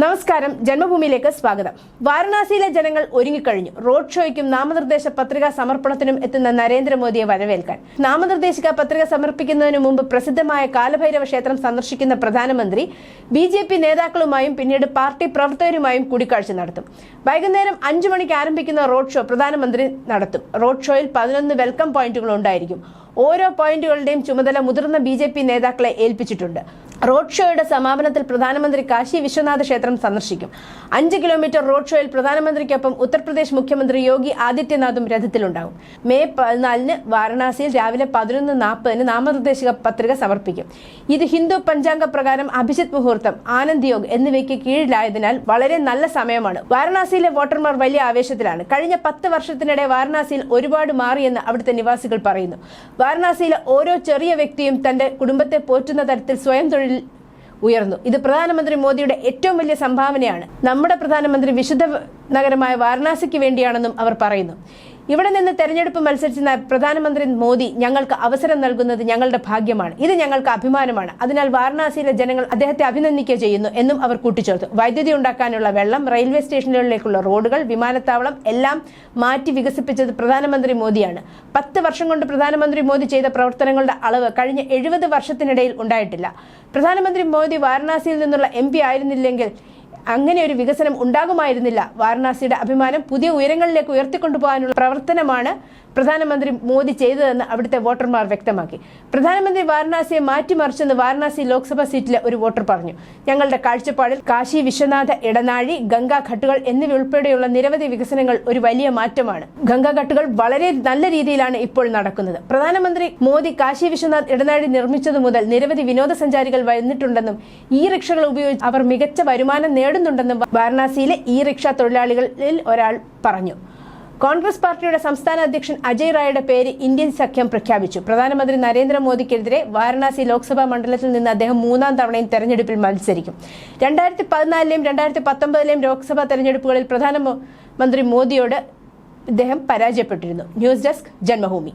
നമസ്കാരം ജന്മഭൂമിയിലേക്ക് സ്വാഗതം. വാരണാസിയിലെ ജനങ്ങൾ ഒരുങ്ങിക്കഴിഞ്ഞു. റോഡ് ഷോയ്ക്കും നാമനിർദ്ദേശ പത്രിക സമർപ്പണത്തിനും എത്തുന്ന നരേന്ദ്രമോദിയെ വരവേൽക്കാൻ. നാമനിർദ്ദേശിക പത്രിക സമർപ്പിക്കുന്നതിന് മുമ്പ് പ്രസിദ്ധമായ കാലഭൈരവ ക്ഷേത്രം സന്ദർശിക്കുന്ന പ്രധാനമന്ത്രി ബി ജെ പി നേതാക്കളുമായും പിന്നീട് പാർട്ടി പ്രവർത്തകരുമായും കൂടിക്കാഴ്ച നടത്തും. വൈകുന്നേരം അഞ്ചു മണിക്ക് ആരംഭിക്കുന്ന റോഡ് ഷോ പ്രധാനമന്ത്രി നടത്തും. റോഡ് ഷോയിൽ പതിനൊന്ന് വെൽക്കം പോയിന്റുകൾ ഉണ്ടായിരിക്കും. ഓരോ പോയിന്റുകളുടെയും ചുമതല മുതിർന്ന ബി നേതാക്കളെ ഏൽപ്പിച്ചിട്ടുണ്ട്. റോഡ് ഷോയുടെ സമാപനത്തിൽ പ്രധാനമന്ത്രി കാശി വിശ്വനാഥ ക്ഷേത്രം സന്ദർശിക്കും. അഞ്ച് കിലോമീറ്റർ റോഡ് ഷോയിൽ പ്രധാനമന്ത്രിക്കൊപ്പം ഉത്തർപ്രദേശ് മുഖ്യമന്ത്രി യോഗി ആദിത്യനാഥും രഥത്തിലുണ്ടാകും. മെയ് പതിനാലിന് വാരണാസിയിൽ രാവിലെ പതിനൊന്ന് നാൽപ്പതിന് നാമനിർദ്ദേശക പത്രിക സമർപ്പിക്കും. ഇത് ഹിന്ദു പഞ്ചാംഗ പ്രകാരം അഭിജിത് മുഹൂർത്തം ആനന്ദ് യോഗ് എന്നിവയ്ക്ക് കീഴിലായതിനാൽ വളരെ നല്ല സമയമാണ്. വാരണാസിയിലെ വോട്ടർമാർ വലിയ ആവേശത്തിലാണ്. കഴിഞ്ഞ പത്ത് വർഷത്തിനിടെ വാരണാസിയിൽ ഒരുപാട് മാറിയെന്ന് അവിടുത്തെ നിവാസികൾ പറയുന്നു. വാരണാസിയിലെ ഓരോ ചെറിയ വ്യക്തിയും തന്റെ കുടുംബത്തെ പോറ്റുന്ന തരത്തിൽ സ്വയം തൊഴിൽ ഉയർന്നു. ഇത് പ്രധാനമന്ത്രി മോദിയുടെ ഏറ്റവും വലിയ സംഭാവനയാണ്. നമ്മുടെ പ്രധാനമന്ത്രി വിശുദ്ധ നഗരമായ വാരണാസിക്ക് വേണ്ടിയാണെന്നും അവർ പറയുന്നു. ഇവിടെ നിന്ന് തെരഞ്ഞെടുപ്പ് മത്സരിച്ച പ്രധാനമന്ത്രി മോദി ഞങ്ങൾക്ക് അവസരം നൽകുന്നത് ഞങ്ങളുടെ ഭാഗ്യമാണ്. ഇത് ഞങ്ങൾക്ക് അഭിമാനമാണ്. അതിനാൽ വാരണാസിയിലെ ജനങ്ങൾ അദ്ദേഹത്തെ അഭിനന്ദിക്കുക ചെയ്യുന്നു എന്നും അവർ കൂട്ടിച്ചേർത്തു. വൈദ്യുതി ഉണ്ടാക്കാനുള്ള വെള്ളം റെയിൽവേ സ്റ്റേഷനുകളിലേക്കുള്ള റോഡുകൾ വിമാനത്താവളം എല്ലാം മാറ്റി വികസിപ്പിച്ചത് പ്രധാനമന്ത്രി മോദിയാണ്. പത്ത് വർഷം കൊണ്ട് പ്രധാനമന്ത്രി മോദി ചെയ്ത പ്രവർത്തനങ്ങളുടെ അളവ് കഴിഞ്ഞ എഴുപത് വർഷത്തിനിടയിൽ ഉണ്ടായിട്ടില്ല. പ്രധാനമന്ത്രി മോദി വാരണാസിയിൽ നിന്നുള്ള എം ആയിരുന്നില്ലെങ്കിൽ അങ്ങനെ ഒരു വികസനം ഉണ്ടാകുമായിരുന്നില്ല. വാരണാസിയുടെ അഭിമാനം പുതിയ ഉയരങ്ങളിലേക്ക് ഉയർത്തിക്കൊണ്ടുപോകാനുള്ള പ്രവർത്തനമാണ് പ്രധാനമന്ത്രി മോദി ചെയ്തതെന്ന് അവിടുത്തെ വോട്ടർമാർ വ്യക്തമാക്കി. പ്രധാനമന്ത്രി വാരണാസിയെ മാറ്റിമറിച്ചെന്ന് വാരണാസി ലോക്സഭാ സീറ്റിലെ ഒരു വോട്ടർ പറഞ്ഞു. ഞങ്ങളുടെ കാഴ്ചപ്പാടിൽ കാശി വിശ്വനാഥ ഇടനാഴി ഗംഗാ ഘട്ടുകൾ എന്നിവ ഉൾപ്പെടെയുള്ള നിരവധി വികസനങ്ങൾ ഒരു വലിയ മാറ്റമാണ്. ഗംഗാ ഘട്ടുകൾ വളരെ നല്ല രീതിയിലാണ് ഇപ്പോൾ നടക്കുന്നത്. പ്രധാനമന്ത്രി മോദി കാശി വിശ്വനാഥ് ഇടനാഴി നിർമ്മിച്ചതു മുതൽ നിരവധി വിനോദസഞ്ചാരികൾ വന്നിട്ടുണ്ടെന്നും ഈ റിക്ഷകൾ ഉപയോഗിച്ച് അവർ മികച്ച വരുമാനം നേടുന്നുണ്ടെന്നും വാരണാസിയിലെ ഇ റിക്ഷ തൊഴിലാളികളിൽ ഒരാൾ പറഞ്ഞു. കോൺഗ്രസ് പാർട്ടിയുടെ സംസ്ഥാന അധ്യക്ഷൻ അജയ് റായുടെ പേര് ഇന്ത്യൻ സഖ്യം പ്രഖ്യാപിച്ചു. പ്രധാനമന്ത്രി നരേന്ദ്രമോദിക്കെതിരെ വാരണാസി ലോക്സഭാ മണ്ഡലത്തിൽ നിന്ന് അദ്ദേഹം മൂന്നാം തവണയും തെരഞ്ഞെടുപ്പിൽ മത്സരിക്കും. രണ്ടായിരത്തി പതിനാലിലെയും രണ്ടായിരത്തി പത്തൊമ്പതിലെയും ലോക്സഭാ തെരഞ്ഞെടുപ്പുകളിൽ പ്രധാനമന്ത്രി മോദിയോട് ഇദ്ദേഹം പരാജയപ്പെട്ടിരുന്നു. News desk Janmabhumi.